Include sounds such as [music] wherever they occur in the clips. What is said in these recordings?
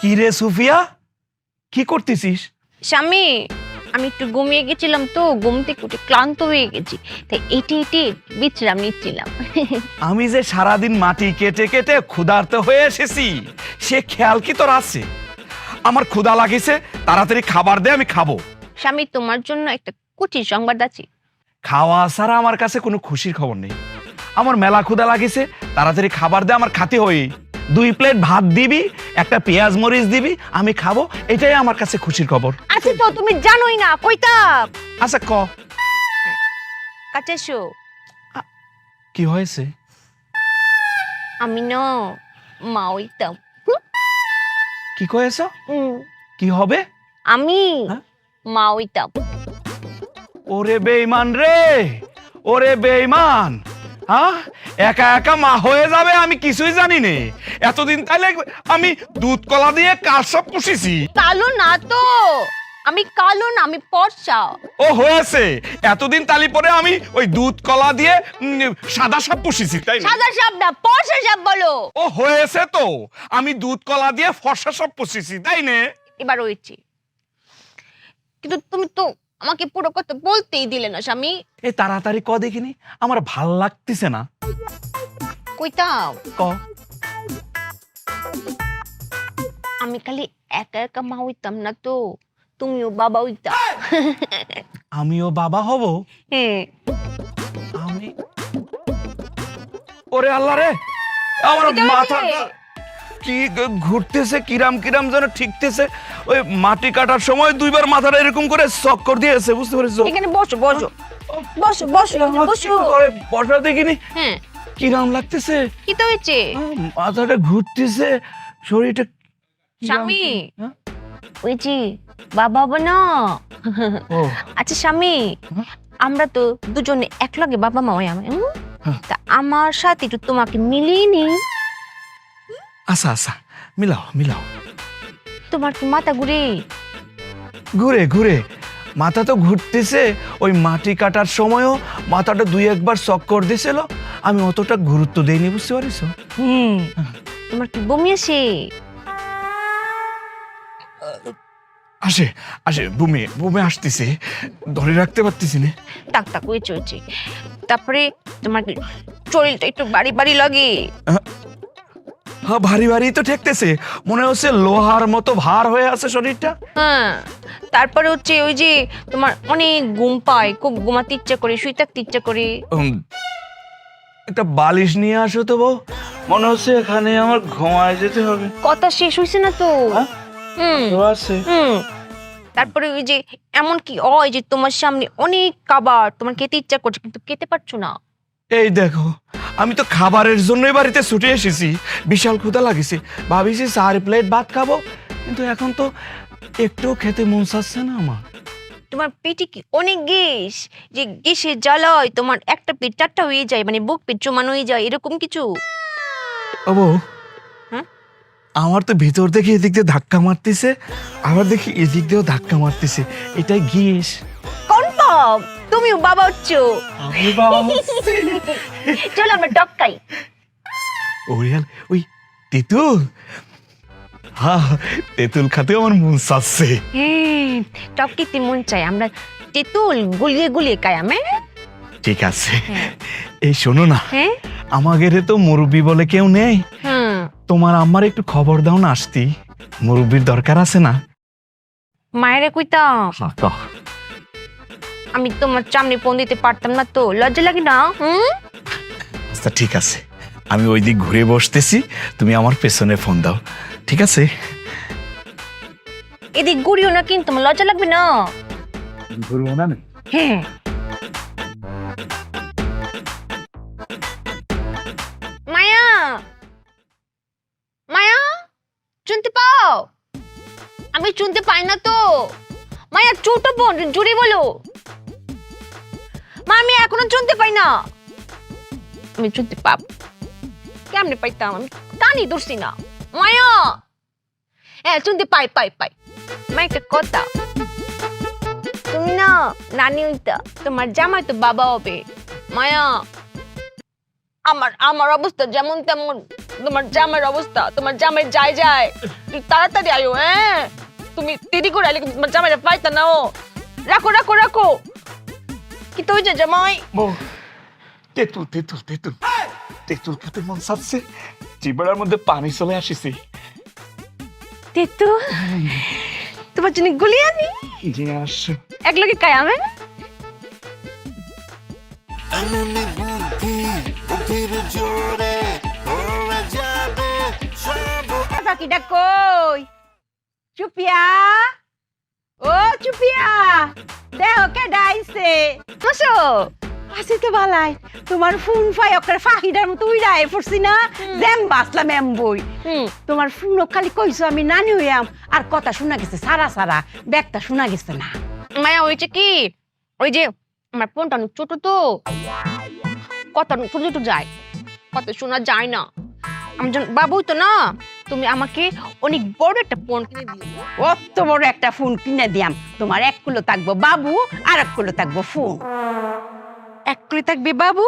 কি রে সুফিয়া? কি করতেছিস? স্বামী আমি একটু ঘুমিয়ে গেছিলাম তো ঘুম থেকে উঠে ক্লান্ত হয়ে গেছি। তাই এটি এটি বিশ্রাম নিচ্ছিলাম আমি যে সারাদিন মাটি কেটে কেটে ক্ষুধার্ত হয়ে এসেছি সে খেয়াল কি তোর আছে? আমার ক্ষুধা লাগিছে তাড়াতাড়ি খাবার দে আমি খাব। স্বামী তোমার জন্য একটা কুচি সংবাদ আছে। খাওয়া ছাড়া আমার কাছে কোনো খুশির খবর নেই। আমার মেলা ক্ষুধা লাগিছে তাড়াতাড়ি খাবার দে আমার খাতে হই। দুই প্লেট ভাত দিবি একটা পেঁয়াজ মরিচ দিবি আমি খাব এটাই আমার কাছে খুশির খবর। আচ্ছা তো তুমি জানোই না কইতাম আচ্ছা ক। কাছে এসো কি হয়েছে? আমি ন মা হইতাম। কি কয়েছ? কি হবে? আমি হ্যাঁ? মা হইতাম। ওরে বেইমান রে ওরে বেইমান হ্যাঁ? একা একা মা হয়ে যাবে আমি কিছুই জানি নে। এতদিন তাহলে আমি দুধ কলা দিয়ে সব পুষিছি? কালো না তো। আমি কালো না আমি পর্সা ও হয়েছে। এতদিন তালি পরে আমি ওই দুধ কলা দিয়ে উম, সাদা সাপ পুষিছি তাই না? সাদা সাপ না পর্সা সাপ বলো। ও হয়েছে তো। আমি দুধ কলা দিয়ে ফর্সা সব পুষিছি তাই নে? এবার হয়েছে। কিন্তু তুমি তো আমাকে পুরো কথা বলতেই দিলে না স্বামী। এ তাড়াতাড়ি ক দেখিনি? আমার ভালো লাগতেছে না। ক। আমি খালি একা একা মা হইতাম না তো তুমিও বাবা হইতা। আমিও বাবা হব? হ্যাঁ। আমি ওরে আল্লাহ রে! আমার মাথা? কি ঘুরতেছে কিরাম কিরাম যেন ঠিকতেছে ওই মাটি কাটার সময় দুইবার মাথাটা এরকম করে চক্কর দিয়েছে বুঝতে পেরেছ? এখানে বসো বসো। বসো বসো বসো। বসা দেখিনি? হ্যাঁ। কিরাম লাগতেছে? কি তো হয়েছে? মাথাটা ঘুরতেছে শরীরটা স্বামী। হ্যাঁ? ওই জি বাবা না আচ্ছা স্বামী হ্যাঁ? আমরা তো দুজনে এক লগে বাবা মা আমি হুম? হ্যাঁ। তা আমার সাথে একটু তোমাকে মিলিয়ে নি আচ্ছা আচ্ছা। মিলাও মিলাও। তোমার কি মাথা ঘুরে? ঘুরে ঘুরে। মাথা তো ঘুরতেছে ওই মাটি কাটার সময়ও মাথাটা দুই একবার চক্কর দিছিল আমি অতটা গুরুত্ব দেইনি বুঝতে পারিস? হুম। তোমার কি বমি আসে? আসে আসে বমি বমি আসতেছে। ধরে রাখতে পারতেছি না। টাক টাক হয়েছে হয়েছে তারপরে তোমার কি শরীরটা একটু বাড়ি বাড়ি লাগে? হ্যাঁ ভারী ভারী তো ঠেকতেছে। মনে হচ্ছে লোহার মতো ভার হয়ে আছে শরীরটা। হ্যাঁ তারপরে হচ্ছে ওই যে তোমার অনেক ঘুম পায় খুব ঘুমাতে ইচ্ছা করে শুই থাকতে ইচ্ছা করে। একটা বালিশ নিয়ে আসো তো বউ। মনে হচ্ছে এখানে আমার ঘুমায় যেতে হবে। কথা শেষ হয়েছে না তো? হ্যাঁ? হুম। আছে। হুম। তারপরে ওই যে এমন কি হয় যে তোমার সামনে অনেক খাবার তোমার খেতে ইচ্ছা করছে কিন্তু খেতে পারছ না। এই দেখো আমি তো খাবারের জন্যই বাড়িতে ছুটে এসেছি। বিশাল ক্ষুধা লাগিছে। ভাবিছি চার প্লেট ভাত খাব কিন্তু এখন তো একটুও খেতে মন চাচ্ছে না আমার। তোমার পেটে কি অনেক গ্যাস? যে গ্যাসের জ্বালায় তোমার একটা পেট চারটা হয়ে যায় মানে বুক পেট জমান হয়ে যায় এরকম কিছু? ও বউ, হ্যাঁ? আমার তো ভিতর দেখে এদিক দিয়ে ধাক্কা মারতেছে আবার দেখি এদিক দিয়েও ধাক্কা মারতেছে। এটাই গিস কনফার্ম তুমিও বাবা হচ্ছো। আমি বাবা চলো আমরা ডক্কাই। ওরিয়াল ওই তেঁতুল। হ্যাঁ তেঁতুল খাতে আমার মন টপকিতে মন চাই আমরা তেঁতুল গুলিয়ে গুলিয়ে খাই আমি। ঠিক আছে। হ্যাঁ। এই শোনো না। হ্যাঁ? আমাদের তো মুরব্বী বলে কেউ নেই। তোমার আম্মার একটু খবর দাও না আসতি। মুরব্বীর দরকার আছে না? মায়েরে কইতাম। আমি তোমার সামনে ফোন দিতে পারতাম না তো। লজ্জা লাগে না? হুম? আচ্ছা ঠিক আছে। আমি ওই দিক ঘুরে বসতেছি তুমি আমার পেছনে ফোন দাও। ঠিক আছে? এদিক ঘুরিও না কিন্তু আমার লজ্জা লাগবে না। ঘুরবো না হ্যাঁ। মায়া! মায়া শুনতে পাও? আমি শুনতে পাই না তো। মায়া ছোট বোন জুড়ে বলো। মা, আমি এখনও শুনতে পাই না। আমি শুনতে পাব। কেমনে পাইতাম আমি? কানই ধরছি না। মায়া! হ্যাঁ শুনতে পাই পাই পাই। মা, একটা কথা। তুমি না, নানি হইতা, তোমার জামাই তো বাবা হবে। মায়া! আমার আমার অবস্থা যেমন তেমন। তোমার জামাইয়ের অবস্থা, তোমার জামাই যায় যায়। তাড়াতাড়ি আয়ো হ্যাঁ? তুমি দেরি করে আইলে তোমার জামাইরা পাইতা না, ও। রাখো রাখো রাখো। কি তো হয়েছে জামাই বউ তেঁতুল তেঁতুল তেঁতুল তেঁতুল খেতে মন চাচ্ছে জিবাড়ার মধ্যে পানি চলে আসিছে তেতু তোমার জন্য গুলি আনি যে আসো এক লগে কায় আমি এমনি বুদ্ধি বুদ্ধির জোরে হয়ে যাবে সব পাখিটা কই চুপিয়া ও চুপিয়া। দেহ কে ডাইছে? তো বালাই। তোমার ফোন ফাই ওকে ফাহিদার মতো উইরাই পড়ছি না। জ্যাম বাসলাম এম বই। হুম। তোমার ফোন খালি কইছো আমি নানি হইয়াম। আর কথা শোনা গেছে সারা সারা। ব্যাগটা শোনা গেছে না। মায়া হয়েছে কি? ওই যে আমার ফোনটা অনেক ছোট তো। কত ছোট ছোট যায়। কত শোনা যায় না। বাবু তো না? তুমি আমাকে অনেক বড় একটা ফোন কিনে দিও। অত বড় একটা ফোন কিনে দিয়াম। তোমার এক কুলো থাকব বাবু আর এক কুলো থাকব ফোন। এক কলি থাকবে বাবু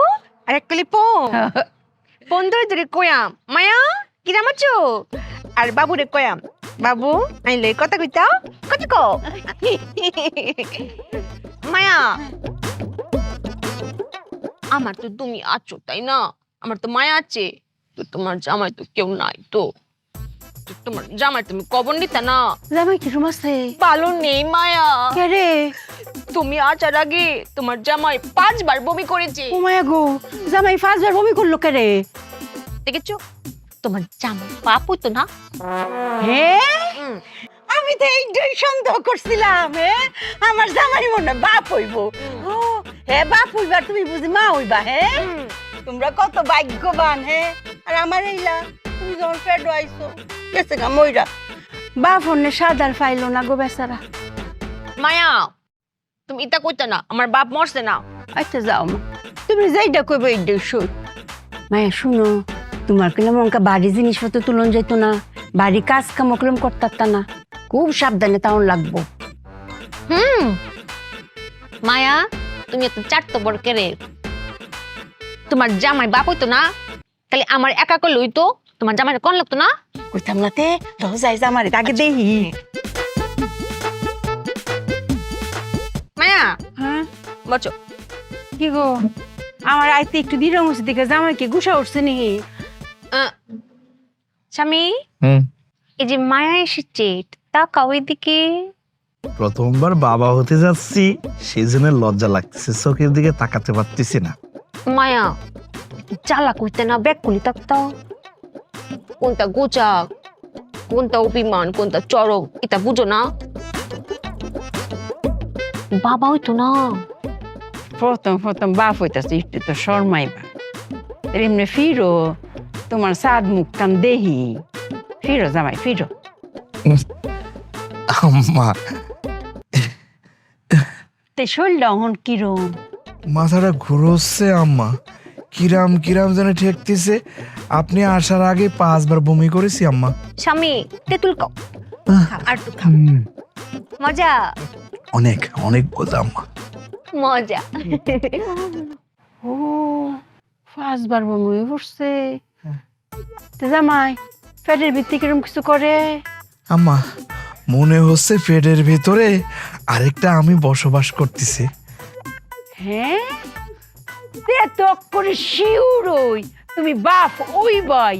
আর এক কলি ফোন। [laughs] ফোন ধরে ধরে কয়াম মায়া কিরাম আছো আর বাবু রে কয়াম বাবু আইলে কথা কইতাও কত কো [laughs] মায়া। আমার তো তুমি আছো তাই না? আমার তো মায়া আছে। তো তোমার জামাই তো কেউ নাই তো। তোমার জামাই তুমি কবর নিতে না। জামাই আছে ভালো নেই মায়া। রে? তুমি আসার আগে তোমার জামাই পাঁচবার বমি করেছে। ও মায়া গো জামাই ফার্স্টবার বমি করল কে রে? দেখেছ? তোমার জামাই পাপ তো না। হ্যাঁ আমি তো এইটাই সন্দেহ করছিলাম হ্যাঁ আমার জামাই মনে বাপ হইব। হ্যাঁ বাপ হইবা তুমি বুঝি মা হইবা হ্যাঁ তোমরা কত ভাগ্যবান হ্যাঁ আর আমার এইলা তুমি যখন আইছো গেছে গা মইরা। সাদার না গো বেচারা। মায়া তুমি ইতা কইতে না আমার বাপ মরছে না। আচ্ছা যাও মা তুমি যাইটা কইবে এইটাই সই মায়া শুনো তোমার কিনা মনকা বাড়ি জিনিসপত্র তুলন যেত না বাড়ি কাজ কাম কলম করতাম না। খুব সাবধানে তাও লাগবো। হুম মায়া তুমি এত চারতো বড় কেরে তোমার জামাই বাপ হইতো না তাহলে আমার একা করলে হইতো তোমার জামাই কোন লাগতো না? কইতাম না তে লহ যাই আমার আগে দেহি। মায়া হ্যাঁ? বচো কি গো? আমার আইতে একটু দিন মুছে দিকে জামাই কি গুসা উঠছে নি স্বামী? হুম। এই যে মায়া এসেছে তাকাও এদিকে। প্রথমবার বাবা হতে যাচ্ছি সেই জন্য লজ্জা লাগতেছে চোখের দিকে তাকাতে পারতেছি না। মায়া চালা কইতে না ব্যাগ খুলি তাকতাও কোনটা গোচাক কোনটা অভিমান কোনটা চরম এটা বুঝো না? বাবা হইতো না। প্রথম প্রথম বাপ হইতাছে একটু তো শর্মাইবা এমনি ফিরো তোমার সাদ মুখ কান দেহি। ফিরো জামাই ফিরো। আম্মা। তে শরীরটা অহন কিরম? মাথাটা ঘুরোচ্ছে আম্মা। কিরাম কিরাম যেন ঠেকতেছে। আপনি আসার আগে পাঁচবার বমি করেছি আম্মা। স্বামী তেঁতুল খাও। আর একটু খাও। মজা? অনেক অনেক বলতে আম্মা। মজা। ও পাঁচবার বমি পড়ছে। তে জামাই পেটের ভিত্তি কিরম কিছু করে? আম্মা মনে হচ্ছে পেটের ভেতরে আরেকটা আমি বসবাস করতেছি। হ্যাঁ? তে তো করে শিউর ওই। তুমি বাপ ওই বই